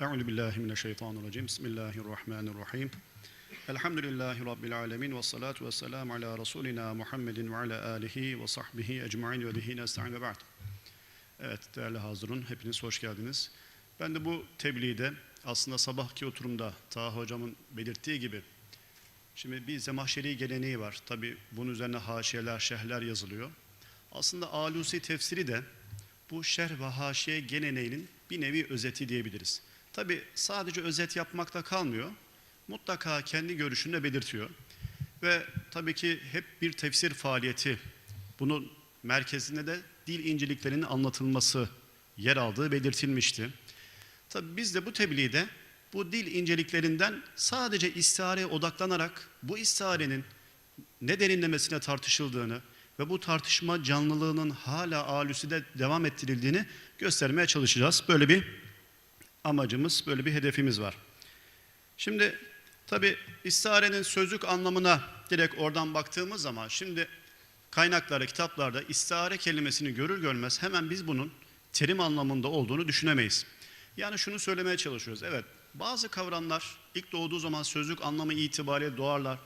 Euzu billahi mineşşeytanirracim. Bismillahirrahmanirrahim. Elhamdülillahi rabbil alamin ve salatu vesselam ala rasulina Muhammedin ve ala alihi ve sahbihi ecmaîn ve bihi nestaîn ve ba'd. Evet değerli hazırın hepiniz hoş geldiniz. Ben de bu tebliğde aslında sabahki oturumda Taha hocamın belirttiği gibi şimdi bir zemahşeri geleneği var. Tabi bunun üzerine haşiyeler, şerhler yazılıyor. Aslında Alusi tefsiri de bu şerh ve haşiye geleneğinin bir nevi özeti diyebiliriz. Tabi sadece özet yapmakta kalmıyor. Mutlaka kendi görüşünü de belirtiyor. Ve tabii ki hep bir tefsir faaliyeti. Bunun merkezinde de dil inceliklerinin anlatılması yer aldığı belirtilmişti. Tabi biz de bu tebliğde bu dil inceliklerinden sadece istihareye odaklanarak bu istiharenin ne derinlemesine tartışıldığını ve bu tartışma canlılığının hala alüsüde devam ettirildiğini göstermeye çalışacağız. Böyle bir amacımız, böyle bir hedefimiz var. Şimdi tabi istiharenin sözlük anlamına direkt oradan baktığımız zaman şimdi kaynaklarda, kitaplarda istihare kelimesini görür görmez hemen biz bunun terim anlamında olduğunu düşünemeyiz. Yani şunu söylemeye çalışıyoruz. Evet bazı kavramlar ilk doğduğu zaman sözlük anlamı itibariyle doğarlar,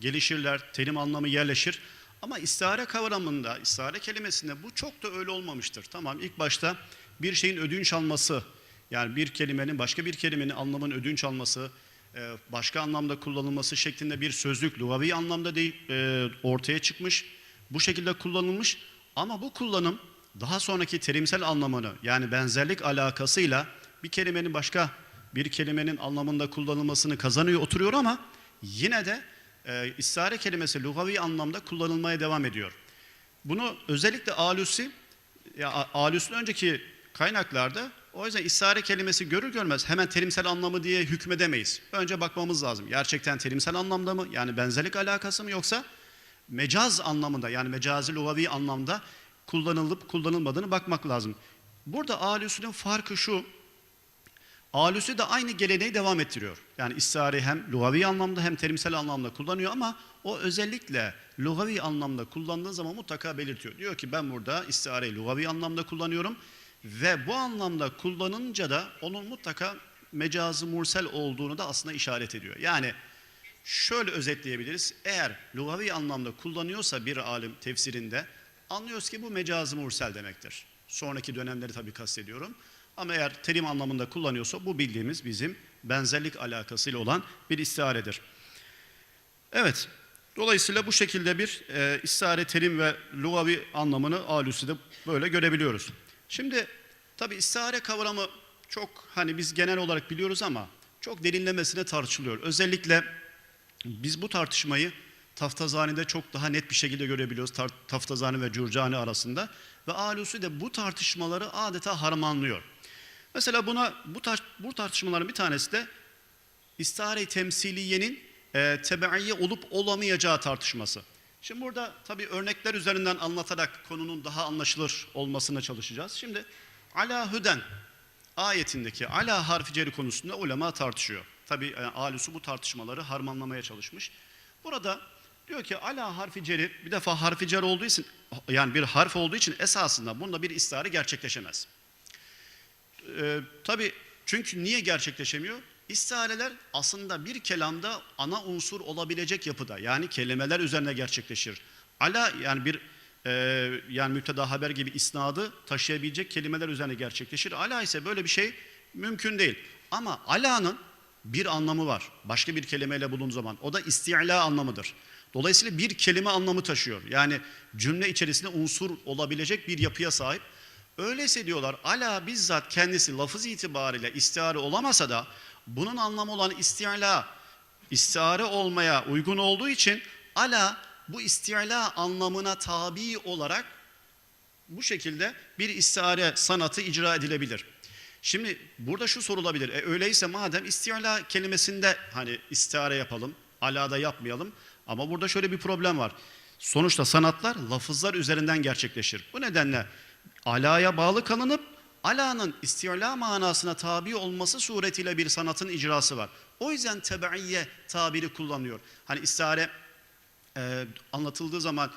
gelişirler, terim anlamı yerleşir. Ama istihare kavramında, istihare kelimesinde bu çok da öyle olmamıştır. Tamam ilk başta bir şeyin ödünç alması, yani bir kelimenin başka bir kelimenin anlamının ödünç alması, e, başka anlamda kullanılması şeklinde bir sözlük lugavi anlamda değil, e, ortaya çıkmış. Bu şekilde kullanılmış ama bu kullanım daha sonraki terimsel anlamını yani benzerlik alakasıyla bir kelimenin başka bir kelimenin anlamında kullanılmasını kazanıyor, oturuyor ama yine de e, istihare kelimesi lugavi anlamda kullanılmaya devam ediyor. Bunu özellikle Alusi, ya Alusi'nin önceki kaynaklarda o yüzden istihare kelimesi görür görmez hemen terimsel anlamı diye hükmedemeyiz. Önce bakmamız lazım. Gerçekten terimsel anlamda mı? Yani benzerlik alakası mı yoksa mecaz anlamında yani mecazi lugavi anlamda kullanılıp kullanılmadığını bakmak lazım. Burada Alusi'nin farkı şu. Alusi de aynı geleneği devam ettiriyor. Yani istihare hem lugavi anlamda hem terimsel anlamda kullanıyor ama o özellikle lugavi anlamda kullandığı zaman mutlaka belirtiyor. Diyor ki ben burada istihareyi lugavi anlamda kullanıyorum ve bu anlamda kullanınca da onun mutlaka mecazı mursel olduğunu da aslında işaret ediyor. Yani şöyle özetleyebiliriz. Eğer lugavi anlamda kullanıyorsa bir alim tefsirinde anlıyoruz ki bu mecazı mursel demektir. Sonraki dönemleri tabii kastediyorum. Ama eğer terim anlamında kullanıyorsa bu bildiğimiz bizim benzerlik alakasıyla olan bir istiharedir. Evet, dolayısıyla bu şekilde bir e, istihare terim ve lugavi anlamını alüsü de böyle görebiliyoruz. Şimdi tabi istihare kavramı çok hani biz genel olarak biliyoruz ama çok derinlemesine tartışılıyor. Özellikle biz bu tartışmayı Taftazani'de çok daha net bir şekilde görebiliyoruz. Taftazani ve Curcani arasında. Ve Alusi de bu tartışmaları adeta harmanlıyor. Mesela buna bu, tar bu tartışmaların bir tanesi de istihare temsiliyenin e, tebaiye olup olamayacağı tartışması. Şimdi burada tabii örnekler üzerinden anlatarak konunun daha anlaşılır olmasına çalışacağız. Şimdi ala hüden ayetindeki ala harfi ceri konusunda ulema tartışıyor. Tabii yani Alusu bu tartışmaları harmanlamaya çalışmış. Burada diyor ki ala harfi ceri bir defa harfi cer olduğu için yani bir harf olduğu için esasında bunda bir istihare gerçekleşemez. Ee, tabii çünkü niye gerçekleşemiyor? İstihareler aslında bir kelamda ana unsur olabilecek yapıda. Yani kelimeler üzerine gerçekleşir. Ala yani bir e, yani müpteda haber gibi isnadı taşıyabilecek kelimeler üzerine gerçekleşir. Ala ise böyle bir şey mümkün değil. Ama alanın bir anlamı var. Başka bir kelimeyle bulunduğu zaman. O da isti'la anlamıdır. Dolayısıyla bir kelime anlamı taşıyor. Yani cümle içerisinde unsur olabilecek bir yapıya sahip. Öyleyse diyorlar ala bizzat kendisi lafız itibariyle istihare olamasa da bunun anlamı olan isti'la istihare olmaya uygun olduğu için ala bu isti'la anlamına tabi olarak bu şekilde bir istihare sanatı icra edilebilir. Şimdi burada şu sorulabilir. E öyleyse madem isti'la kelimesinde hani istihare yapalım, alada yapmayalım ama burada şöyle bir problem var. Sonuçta sanatlar lafızlar üzerinden gerçekleşir. Bu nedenle alaya bağlı kalınıp alanın istila manasına tabi olması suretiyle bir sanatın icrası var. O yüzden tebeiyye tabiri kullanıyor. Hani istihare e, anlatıldığı zaman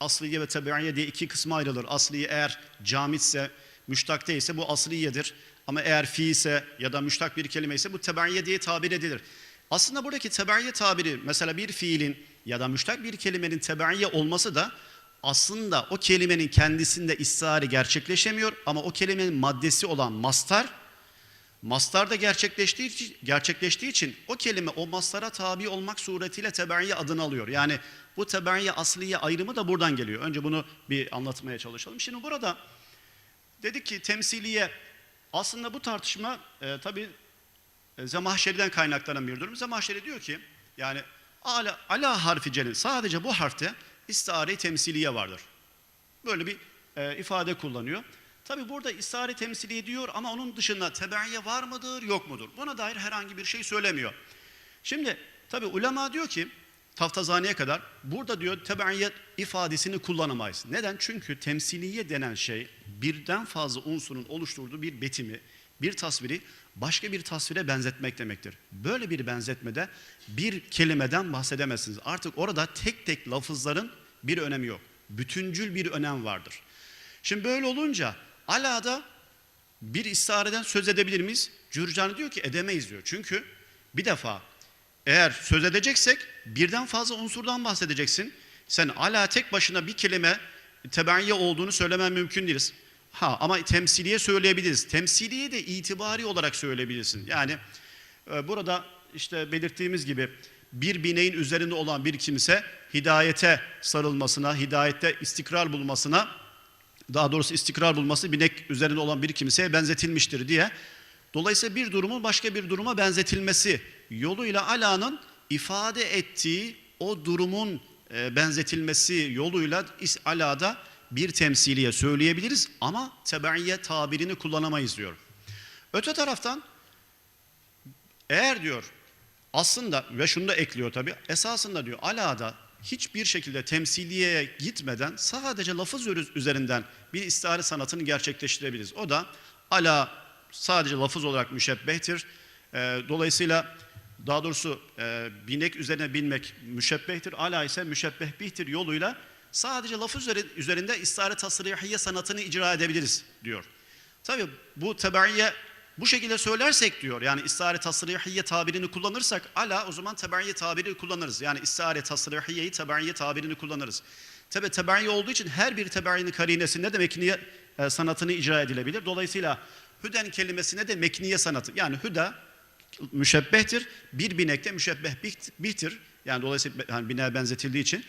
asliye ve tebeiyye diye iki kısma ayrılır. Asliye eğer camitse, müştak değilse bu asliyedir. Ama eğer fi ise ya da müştak bir kelime ise bu tebaiye diye tabir edilir. Aslında buradaki tebaiye tabiri mesela bir fiilin ya da müştak bir kelimenin tebaiye olması da aslında o kelimenin kendisinde istihari gerçekleşemiyor ama o kelimenin maddesi olan mastar Mastarda gerçekleştiği için, gerçekleştiği için o kelime o mastara tabi olmak suretiyle tebaiye adını alıyor. Yani bu tebaiye asliye ayrımı da buradan geliyor. Önce bunu bir anlatmaya çalışalım. Şimdi burada dedik ki temsiliye aslında bu tartışma e, tabi e, Zemahşeri'den kaynaklanan bir durum. Zemahşeri diyor ki yani ala, ala harfi sadece bu harfte istare temsiliye vardır. Böyle bir e, ifade kullanıyor. Tabi burada istare temsili ediyor ama onun dışında tebaiye var mıdır yok mudur? Buna dair herhangi bir şey söylemiyor. Şimdi tabi ulema diyor ki Taftazaniye kadar burada diyor tebaiye ifadesini kullanamayız. Neden? Çünkü temsiliye denen şey birden fazla unsurun oluşturduğu bir betimi, bir tasviri başka bir tasvire benzetmek demektir. Böyle bir benzetmede bir kelimeden bahsedemezsiniz. Artık orada tek tek lafızların bir önemi yok. Bütüncül bir önem vardır. Şimdi böyle olunca alada bir istareden söz edebilir miyiz? Cürcani diyor ki edemeyiz diyor. Çünkü bir defa eğer söz edeceksek birden fazla unsurdan bahsedeceksin. Sen ala tek başına bir kelime tebaiye olduğunu söylemen mümkün değil. Ha ama temsiliye söyleyebiliriz. Temsiliye de itibari olarak söyleyebilirsin. Yani e, burada işte belirttiğimiz gibi bir bineğin üzerinde olan bir kimse hidayete sarılmasına, hidayette istikrar bulmasına, daha doğrusu istikrar bulması binek üzerinde olan bir kimseye benzetilmiştir diye. Dolayısıyla bir durumun başka bir duruma benzetilmesi yoluyla alanın ifade ettiği o durumun e, benzetilmesi yoluyla alada bir temsiliye söyleyebiliriz ama tebaiye tabirini kullanamayız diyor. Öte taraftan eğer diyor aslında ve şunu da ekliyor tabi esasında diyor alada hiçbir şekilde temsiliye gitmeden sadece lafız üzerinden bir istihare sanatını gerçekleştirebiliriz. O da ala sadece lafız olarak müşebbehtir. E, dolayısıyla daha doğrusu e, binek üzerine binmek müşebbehtir. Ala ise müşebbeh bihtir yoluyla sadece lafız üzerinde istihare tasrihiye sanatını icra edebiliriz diyor. Tabi bu tebaiye bu şekilde söylersek diyor yani istihare tasrihiye tabirini kullanırsak ala o zaman tebaiye tabiri kullanırız. Yani istihare tasrihiyeyi tebaiye tabirini kullanırız. Tabi tebaiye olduğu için her bir tebaiyenin karinesinde de mekniye e, sanatını icra edilebilir. Dolayısıyla hüden kelimesine de mekniye sanatı yani hüda müşebbehtir. Bir binekte müşebbeh bihtir. Yani dolayısıyla yani bineğe benzetildiği için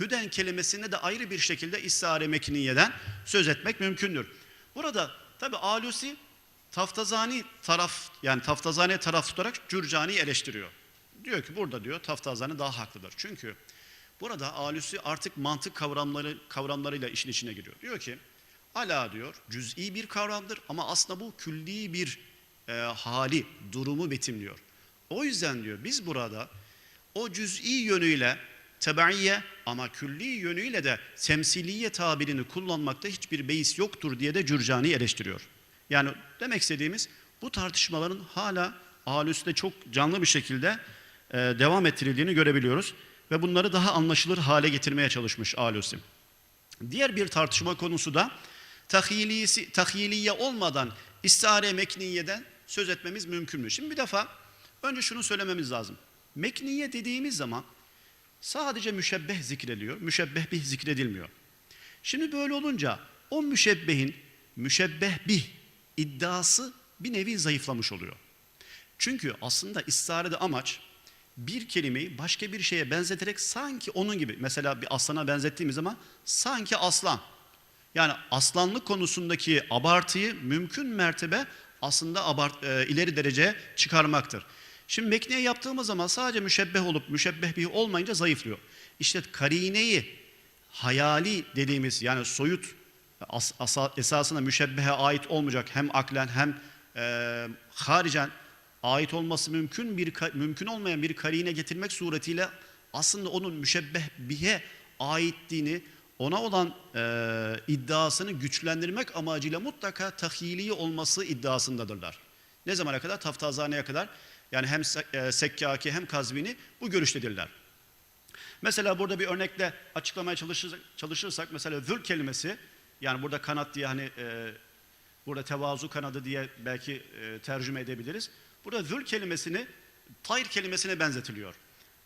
hüden kelimesinde de ayrı bir şekilde istihare mekniyeden söz etmek mümkündür. Burada tabi Alusi Taftazani taraf yani Taftazani taraf tutarak Cürcani'yi eleştiriyor. Diyor ki burada diyor Taftazani daha haklıdır. Çünkü burada Alusi artık mantık kavramları kavramlarıyla işin içine giriyor. Diyor ki ala diyor cüz'i bir kavramdır ama aslında bu külli bir e, hali, durumu betimliyor. O yüzden diyor biz burada o cüz'i yönüyle tebaiye ama külli yönüyle de temsiliye tabirini kullanmakta hiçbir beis yoktur diye de Cürcani eleştiriyor. Yani demek istediğimiz bu tartışmaların hala Alüs'te çok canlı bir şekilde e, devam ettirildiğini görebiliyoruz. Ve bunları daha anlaşılır hale getirmeye çalışmış Alüs'im. Diğer bir tartışma konusu da tahyilisi, tahyiliye olmadan istihare mekniyeden söz etmemiz mümkün mü? Şimdi bir defa önce şunu söylememiz lazım. Mekniye dediğimiz zaman sadece müşebbeh zikrediliyor, müşebbeh bih zikredilmiyor. Şimdi böyle olunca o müşebbehin müşebbeh bih iddiası bir nevi zayıflamış oluyor. Çünkü aslında istarede amaç bir kelimeyi başka bir şeye benzeterek sanki onun gibi mesela bir aslana benzettiğimiz zaman sanki aslan. Yani aslanlık konusundaki abartıyı mümkün mertebe aslında abart, e, ileri dereceye çıkarmaktır. Şimdi mekniye yaptığımız zaman sadece müşebbeh olup müşebbeh bir olmayınca zayıflıyor. İşte karineyi hayali dediğimiz yani soyut as, asa, esasında müşebbehe ait olmayacak hem aklen hem e, haricen ait olması mümkün bir mümkün olmayan bir karine getirmek suretiyle aslında onun müşebbeh bihe aitliğini ona olan e, iddiasını güçlendirmek amacıyla mutlaka tahyili olması iddiasındadırlar. Ne zamana kadar? Taftazaneye kadar. Yani hem e, Sekkaki hem Kazvini bu görüştedirler. Mesela burada bir örnekle açıklamaya çalışırsak, çalışırsak mesela zül kelimesi yani burada kanat diye hani e, Burada tevazu kanadı diye belki e, tercüme edebiliriz. Burada zül kelimesini tayr kelimesine benzetiliyor.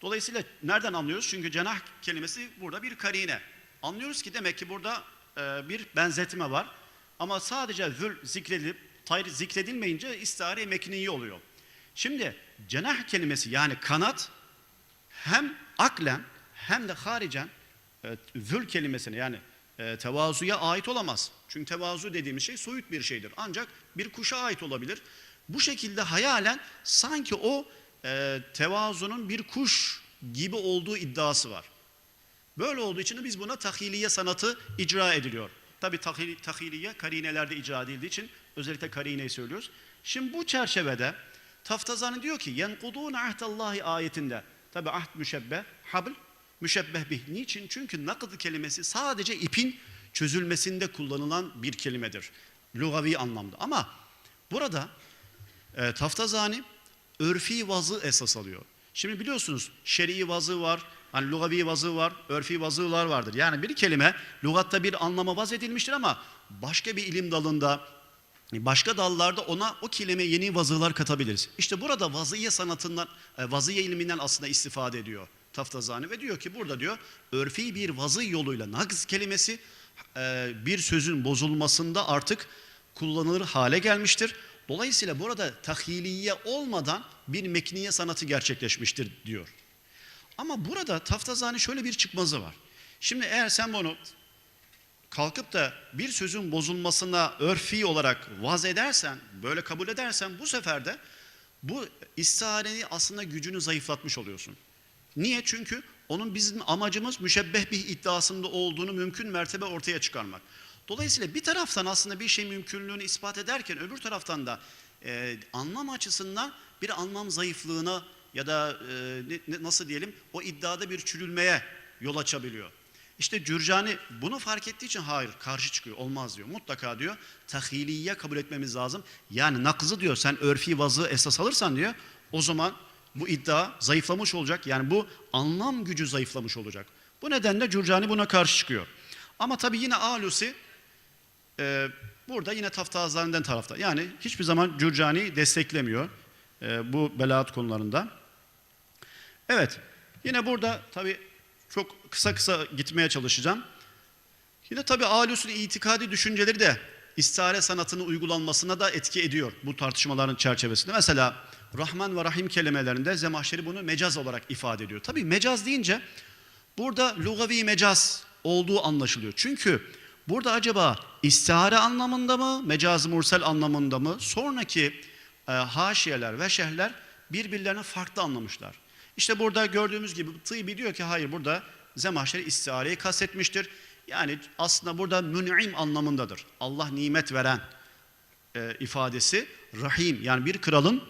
Dolayısıyla nereden anlıyoruz? Çünkü cenah kelimesi burada bir karine. Anlıyoruz ki demek ki burada e, bir benzetme var. Ama sadece zül zikredilip tayr zikredilmeyince istihare mekniyi oluyor. Şimdi cenah kelimesi yani kanat hem aklen hem de haricen e, zül kelimesine yani e, tevazuya ait olamaz. Çünkü tevazu dediğimiz şey soyut bir şeydir. Ancak bir kuşa ait olabilir. Bu şekilde hayalen sanki o e, tevazunun bir kuş gibi olduğu iddiası var. Böyle olduğu için de biz buna tahiliye sanatı icra ediliyor. Tabi tahili, tahiliye karinelerde icra edildiği için özellikle karineyi söylüyoruz. Şimdi bu çerçevede Taftazani diyor ki yenkudun ahdallahi ayetinde. Tabi ahd müşebbeh, habl müşebbeh bih. Niçin? Çünkü nakıd kelimesi sadece ipin çözülmesinde kullanılan bir kelimedir. Lugavi anlamda. Ama burada e, Taftazani örfi vazı esas alıyor. Şimdi biliyorsunuz şer'i vazı var, hani lugavi vazı var, örfi vazılar vardır. Yani bir kelime lugatta bir anlama vaz edilmiştir ama başka bir ilim dalında, başka dallarda ona o kelime yeni vazılar katabiliriz. İşte burada vazıye sanatından, e, vazıye ilminden aslında istifade ediyor Taftazani ve diyor ki burada diyor örfi bir vazı yoluyla nagz kelimesi e, bir sözün bozulmasında artık kullanılır hale gelmiştir. Dolayısıyla burada tahiliye olmadan bir mekniye sanatı gerçekleşmiştir diyor. Ama burada Taftazani şöyle bir çıkmazı var. Şimdi eğer sen bunu kalkıp da bir sözün bozulmasına örfi olarak vaz edersen, böyle kabul edersen bu sefer de bu istihareyi aslında gücünü zayıflatmış oluyorsun. Niye? Çünkü onun bizim amacımız müşebbeh bir iddiasında olduğunu mümkün mertebe ortaya çıkarmak. Dolayısıyla bir taraftan aslında bir şey mümkünlüğünü ispat ederken öbür taraftan da e, anlam açısından bir anlam zayıflığına ya da e, nasıl diyelim o iddiada bir çürülmeye yol açabiliyor. İşte Cürcani bunu fark ettiği için hayır karşı çıkıyor olmaz diyor. Mutlaka diyor tahiliye kabul etmemiz lazım. Yani nakzı diyor sen örfi vazı esas alırsan diyor o zaman bu iddia zayıflamış olacak. Yani bu anlam gücü zayıflamış olacak. Bu nedenle Cürcani buna karşı çıkıyor. Ama tabii yine Alusi e, burada yine Taftazani'den tarafta. Yani hiçbir zaman Cürcani desteklemiyor e, bu belaat konularında. Evet yine burada tabii çok kısa kısa gitmeye çalışacağım. Yine tabii Alusi'nin itikadi düşünceleri de istihare sanatının uygulanmasına da etki ediyor bu tartışmaların çerçevesinde. Mesela Rahman ve Rahim kelimelerinde Zemahşeri bunu mecaz olarak ifade ediyor. Tabii mecaz deyince burada lugavi mecaz olduğu anlaşılıyor. Çünkü burada acaba istihare anlamında mı, mecaz mursel anlamında mı sonraki e, haşiyeler ve şehirler birbirlerini farklı anlamışlar. İşte burada gördüğümüz gibi Tıbi diyor ki hayır burada Zemahşeri istihareyi kastetmiştir. Yani aslında burada mün'im anlamındadır. Allah nimet veren e, ifadesi rahim yani bir kralın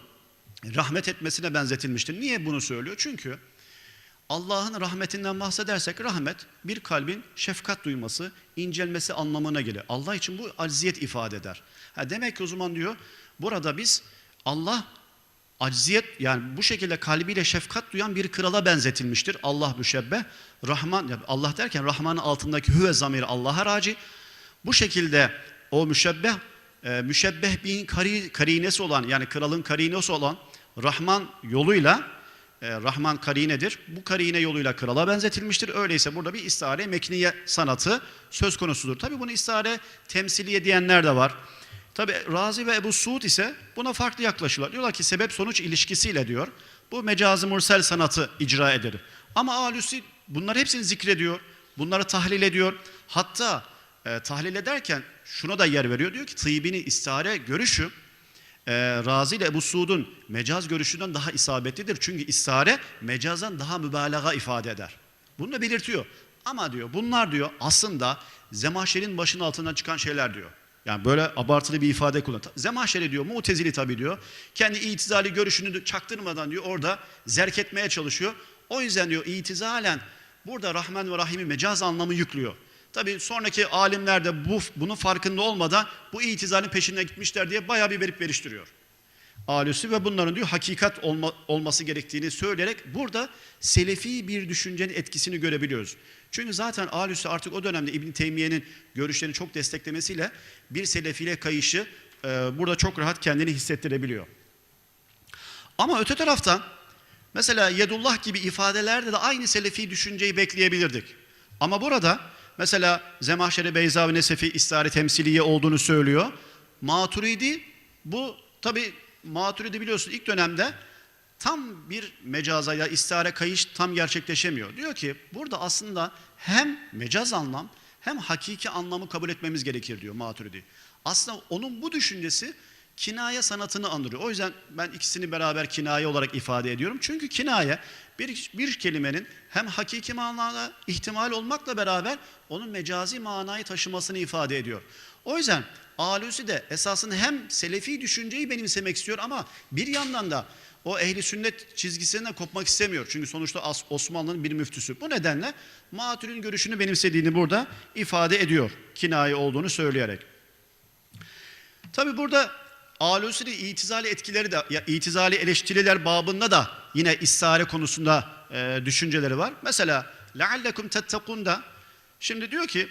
rahmet etmesine benzetilmiştir. Niye bunu söylüyor? Çünkü Allah'ın rahmetinden bahsedersek rahmet bir kalbin şefkat duyması, incelmesi anlamına gelir. Allah için bu acziyet ifade eder. Ha demek ki o zaman diyor burada biz Allah acziyet yani bu şekilde kalbiyle şefkat duyan bir krala benzetilmiştir. Allah müşebbeh. Rahman Allah derken Rahman'ın altındaki hüve zamiri Allah'a raci. Bu şekilde o müşebbeh e, müşebbeh bir kari, karinesi olan yani kralın karinesi olan Rahman yoluyla e, Rahman karinedir. Bu karine yoluyla krala benzetilmiştir. Öyleyse burada bir istihare mekniye sanatı söz konusudur. Tabi bunu istihare temsiliye diyenler de var. Tabi Razi ve Ebu Suud ise buna farklı yaklaşıyorlar. Diyorlar ki sebep sonuç ilişkisiyle diyor. Bu mecazi mursel sanatı icra eder. Ama Alusi bunları hepsini zikrediyor. Bunları tahlil ediyor. Hatta e, tahlil ederken şuna da yer veriyor. Diyor ki tıybini istihare görüşü e, Razi ile Ebu Suud'un mecaz görüşünden daha isabetlidir. Çünkü istihare mecazdan daha mübalağa ifade eder. Bunu da belirtiyor. Ama diyor bunlar diyor aslında Zemahşer'in başının altından çıkan şeyler diyor. Yani böyle abartılı bir ifade kullan. Zemahşeri diyor, mutezili tabi diyor. Kendi itizali görüşünü çaktırmadan diyor orada zerk etmeye çalışıyor. O yüzden diyor itizalen burada Rahman ve Rahim'i mecaz anlamı yüklüyor. Tabi sonraki alimler de bu, bunun farkında olmadan bu itizalin peşine gitmişler diye bayağı bir verip veriştiriyor. Alusi ve bunların diyor hakikat olma, olması gerektiğini söyleyerek burada selefi bir düşüncenin etkisini görebiliyoruz. Çünkü zaten Alusi artık o dönemde İbn Teymiye'nin görüşlerini çok desteklemesiyle bir selefiyle kayışı e, burada çok rahat kendini hissettirebiliyor. Ama öte taraftan mesela yedullah gibi ifadelerde de aynı selefi düşünceyi bekleyebilirdik. Ama burada mesela Zemahşeri Beyza Nesefi istihare temsiliye olduğunu söylüyor. Maturidi bu tabi Maturidi biliyorsun ilk dönemde tam bir mecaza ya istihare kayış tam gerçekleşemiyor. Diyor ki burada aslında hem mecaz anlam hem hakiki anlamı kabul etmemiz gerekir diyor Maturidi. Aslında onun bu düşüncesi kinaye sanatını andırıyor. O yüzden ben ikisini beraber kinaye olarak ifade ediyorum. Çünkü kinaye bir, bir kelimenin hem hakiki manada ihtimal olmakla beraber onun mecazi manayı taşımasını ifade ediyor. O yüzden Alusi de esasında hem selefi düşünceyi benimsemek istiyor ama bir yandan da o ehli sünnet çizgisinden kopmak istemiyor. Çünkü sonuçta Osmanlı'nın bir müftüsü. Bu nedenle Matur'ün görüşünü benimsediğini burada ifade ediyor. Kinaye olduğunu söyleyerek. Tabi burada Alusi'nin itizali etkileri de, ya, itizali eleştiriler babında da yine istihare konusunda e, düşünceleri var. Mesela لَعَلَّكُمْ تَتَّقُونَ şimdi diyor ki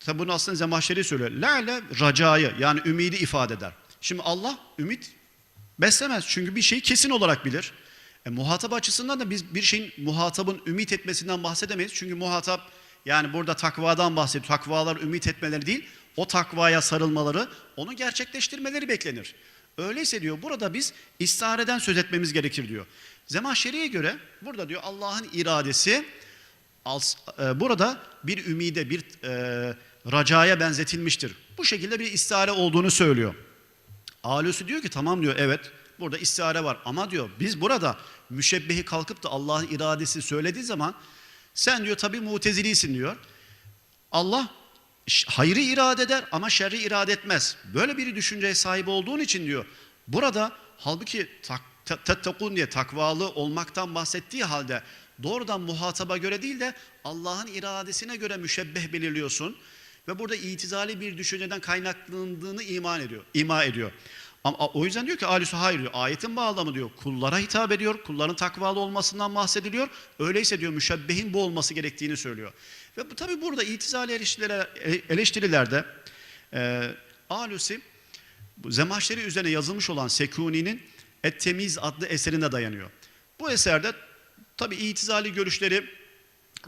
tabi bunu aslında Zemahşeri söylüyor. La'le racayı yani ümidi ifade eder. Şimdi Allah ümit beslemez çünkü bir şeyi kesin olarak bilir. E, muhatap açısından da biz bir şeyin muhatabın ümit etmesinden bahsedemeyiz. Çünkü muhatap yani burada takvadan bahsediyor. Takvalar ümit etmeleri değil, o takvaya sarılmaları, onu gerçekleştirmeleri beklenir. Öyleyse diyor burada biz istihareden söz etmemiz gerekir diyor. Zemahşeri'ye göre burada diyor Allah'ın iradesi e, burada bir ümide, bir e, racaya benzetilmiştir. Bu şekilde bir istihare olduğunu söylüyor. Alusi diyor ki tamam diyor evet burada istihare var ama diyor biz burada müşebbehi kalkıp da Allah'ın iradesi söylediği zaman sen diyor tabi mutezilisin diyor. Allah hayrı irade eder ama şerri irade etmez. Böyle bir düşünceye sahip olduğun için diyor. Burada halbuki tettekun diye takvalı olmaktan bahsettiği halde doğrudan muhataba göre değil de Allah'ın iradesine göre müşebbeh belirliyorsun. Ve burada itizali bir düşünceden kaynaklandığını iman ediyor, ima ediyor. Ama o yüzden diyor ki Alüsü hayır diyor. Ayetin bağlamı diyor. Kullara hitap ediyor. Kulların takvalı olmasından bahsediliyor. Öyleyse diyor müşebbehin bu olması gerektiğini söylüyor. Ve bu, tabi burada itizali eleştiriler, eleştirilerde e, Alüsü Zemahşeri üzerine yazılmış olan Sekuni'nin Et-Temiz adlı eserine dayanıyor. Bu eserde tabi itizali görüşleri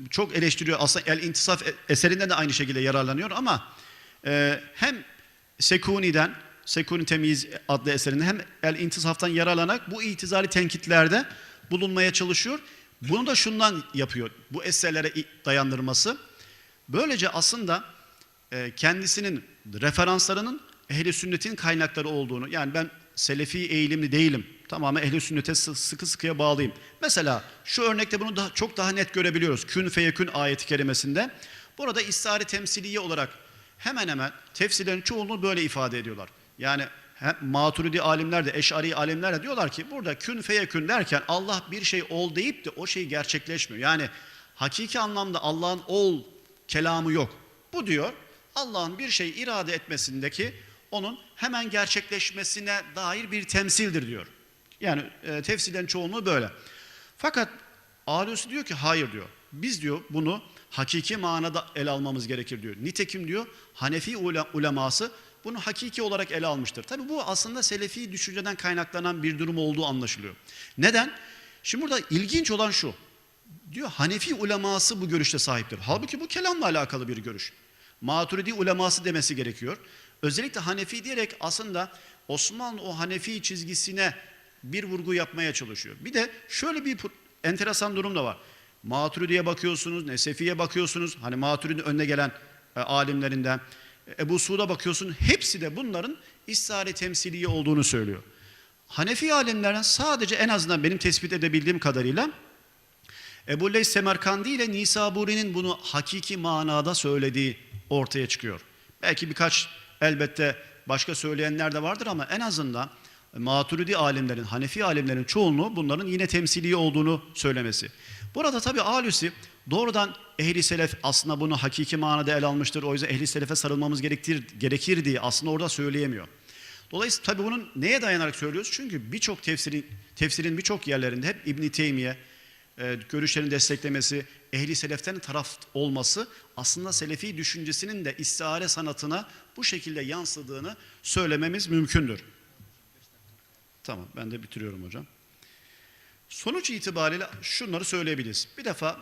çok eleştiriyor. Aslında El İntisaf eserinden de aynı şekilde yararlanıyor ama e, hem Sekuni'den Sekuni Temiz adlı eserinde hem El İntisaf'tan yararlanarak bu itizali tenkitlerde bulunmaya çalışıyor. Bunu da şundan yapıyor. Bu eserlere dayandırması. Böylece aslında e, kendisinin referanslarının ehli sünnetin kaynakları olduğunu yani ben selefi eğilimli değilim. Tamamen ehli sünnete sıkı sıkıya bağlıyım. Mesela şu örnekte bunu daha, çok daha net görebiliyoruz. Kün feyekün ayeti kerimesinde. Burada istihari temsiliye olarak hemen hemen tefsirlerin çoğunluğu böyle ifade ediyorlar. Yani maturidi alimler de eşari alimler de diyorlar ki burada kün feyekün derken Allah bir şey ol deyip de o şey gerçekleşmiyor. Yani hakiki anlamda Allah'ın ol kelamı yok. Bu diyor Allah'ın bir şey irade etmesindeki onun hemen gerçekleşmesine dair bir temsildir diyor. Yani e, tefsirlerin çoğunluğu böyle. Fakat Alusi diyor ki hayır diyor. Biz diyor bunu hakiki manada ele almamız gerekir diyor. Nitekim diyor Hanefi uleması bunu hakiki olarak ele almıştır. Tabi bu aslında selefi düşünceden kaynaklanan bir durum olduğu anlaşılıyor. Neden? Şimdi burada ilginç olan şu. Diyor Hanefi uleması bu görüşte sahiptir. Halbuki bu kelamla alakalı bir görüş. Maturidi uleması demesi gerekiyor. Özellikle Hanefi diyerek aslında Osmanlı o Hanefi çizgisine bir vurgu yapmaya çalışıyor. Bir de şöyle bir enteresan durum da var. Maturidi'ye bakıyorsunuz, Nesefi'ye bakıyorsunuz. Hani Maturidi önüne gelen e, alimlerinden. Ebu Suud'a bakıyorsun hepsi de bunların istihare temsiliye olduğunu söylüyor. Hanefi alimlerden sadece en azından benim tespit edebildiğim kadarıyla Ebu Leys Semerkandi ile Nisaburi'nin bunu hakiki manada söylediği ortaya çıkıyor. Belki birkaç elbette başka söyleyenler de vardır ama en azından Maturidi alimlerin, Hanefi alimlerin çoğunluğu bunların yine temsili olduğunu söylemesi. Burada tabi Alusi doğrudan ehli selef aslında bunu hakiki manada el almıştır. O yüzden ehli selefe sarılmamız gerektir, gerekir diye aslında orada söyleyemiyor. Dolayısıyla tabii bunun neye dayanarak söylüyoruz? Çünkü birçok tefsirin, tefsirin birçok yerlerinde hep İbn Teymiye e, görüşlerini desteklemesi, ehli seleften taraf olması aslında selefi düşüncesinin de istihare sanatına bu şekilde yansıdığını söylememiz mümkündür. Tamam ben de bitiriyorum hocam. Sonuç itibariyle şunları söyleyebiliriz. Bir defa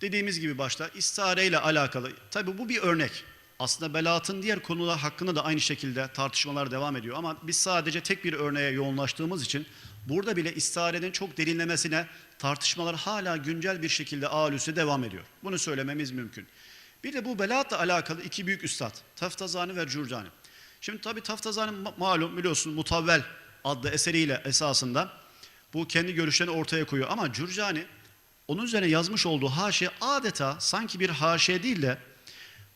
dediğimiz gibi başta istihare alakalı tabi bu bir örnek. Aslında belaatın diğer konular hakkında da aynı şekilde tartışmalar devam ediyor ama biz sadece tek bir örneğe yoğunlaştığımız için burada bile istiharenin çok derinlemesine tartışmalar hala güncel bir şekilde ağır devam ediyor. Bunu söylememiz mümkün. Bir de bu belaatla alakalı iki büyük üstad Taftazani ve Curcani. Şimdi tabi Taftazani ma- malum biliyorsunuz Mutavvel adlı eseriyle esasında bu kendi görüşlerini ortaya koyuyor ama Curcani onun üzerine yazmış olduğu haşiye adeta sanki bir haşiye değil de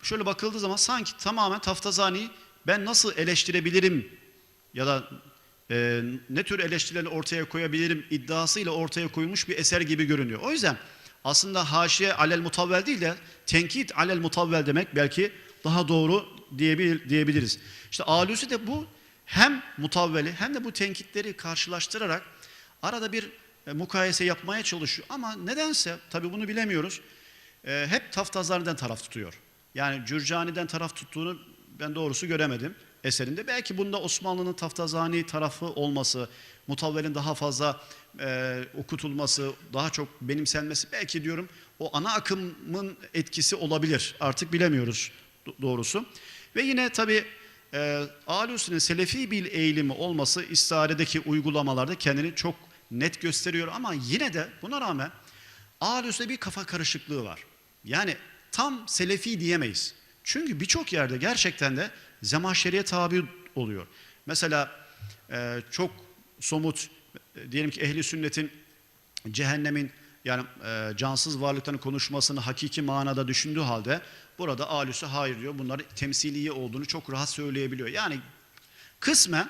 şöyle bakıldığı zaman sanki tamamen Taftazani'yi ben nasıl eleştirebilirim ya da e, ne tür eleştirileri ortaya koyabilirim iddiasıyla ortaya koyulmuş bir eser gibi görünüyor. O yüzden aslında haşiye alel mutavvel değil de tenkit alel mutavvel demek belki daha doğru diyebil, diyebiliriz. İşte Alusi de bu hem mutavveli hem de bu tenkitleri karşılaştırarak arada bir e, mukayese yapmaya çalışıyor. Ama nedense tabii bunu bilemiyoruz. E, hep Taftazani'den taraf tutuyor. Yani Cürcani'den taraf tuttuğunu ben doğrusu göremedim eserinde. Belki bunda Osmanlı'nın Taftazani tarafı olması, mutavvelin daha fazla e, okutulması, daha çok benimsenmesi belki diyorum o ana akımın etkisi olabilir. Artık bilemiyoruz do- doğrusu. Ve yine tabii e, Alusi'nin Selefi bir eğilimi olması istiharedeki uygulamalarda kendini çok net gösteriyor ama yine de buna rağmen Alusi'de bir kafa karışıklığı var. Yani tam Selefi diyemeyiz. Çünkü birçok yerde gerçekten de zemahşeriye tabi oluyor. Mesela e, çok somut e, diyelim ki ehli sünnetin cehennemin yani e, cansız varlıkların konuşmasını hakiki manada düşündüğü halde burada alüsü hayır diyor. Bunlar temsiliye olduğunu çok rahat söyleyebiliyor. Yani kısmen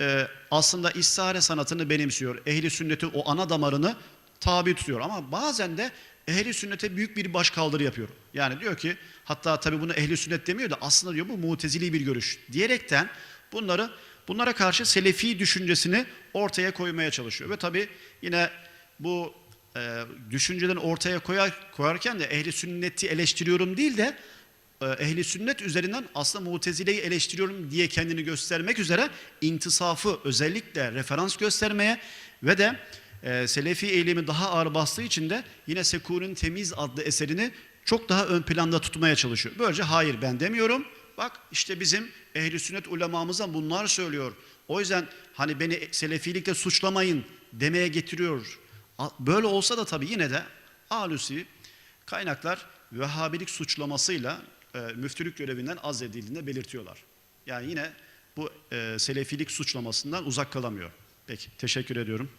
e, aslında istihare sanatını benimsiyor. Ehli sünnetin o ana damarını tabi tutuyor. Ama bazen de ehli sünnete büyük bir başkaldırı yapıyor. Yani diyor ki hatta tabii bunu ehli sünnet demiyor da aslında diyor bu mutezili bir görüş diyerekten bunları bunlara karşı selefi düşüncesini ortaya koymaya çalışıyor. Ve tabii yine bu e, düşüncelerini ortaya koyar, koyarken de ehli sünneti eleştiriyorum değil de e, ehli sünnet üzerinden aslında mutezileyi eleştiriyorum diye kendini göstermek üzere intisafı özellikle referans göstermeye ve de e, Selefi eğilimi daha ağır bastığı için de yine Sekur'un Temiz adlı eserini çok daha ön planda tutmaya çalışıyor. Böylece hayır ben demiyorum. Bak işte bizim ehli sünnet ulemamıza bunlar söylüyor. O yüzden hani beni selefilikle suçlamayın demeye getiriyor. Böyle olsa da tabii yine de Alusi kaynaklar Vehhabilik suçlamasıyla e, müftülük görevinden azledildiğini belirtiyorlar. Yani yine bu e, selefilik suçlamasından uzak kalamıyor. Peki teşekkür ediyorum.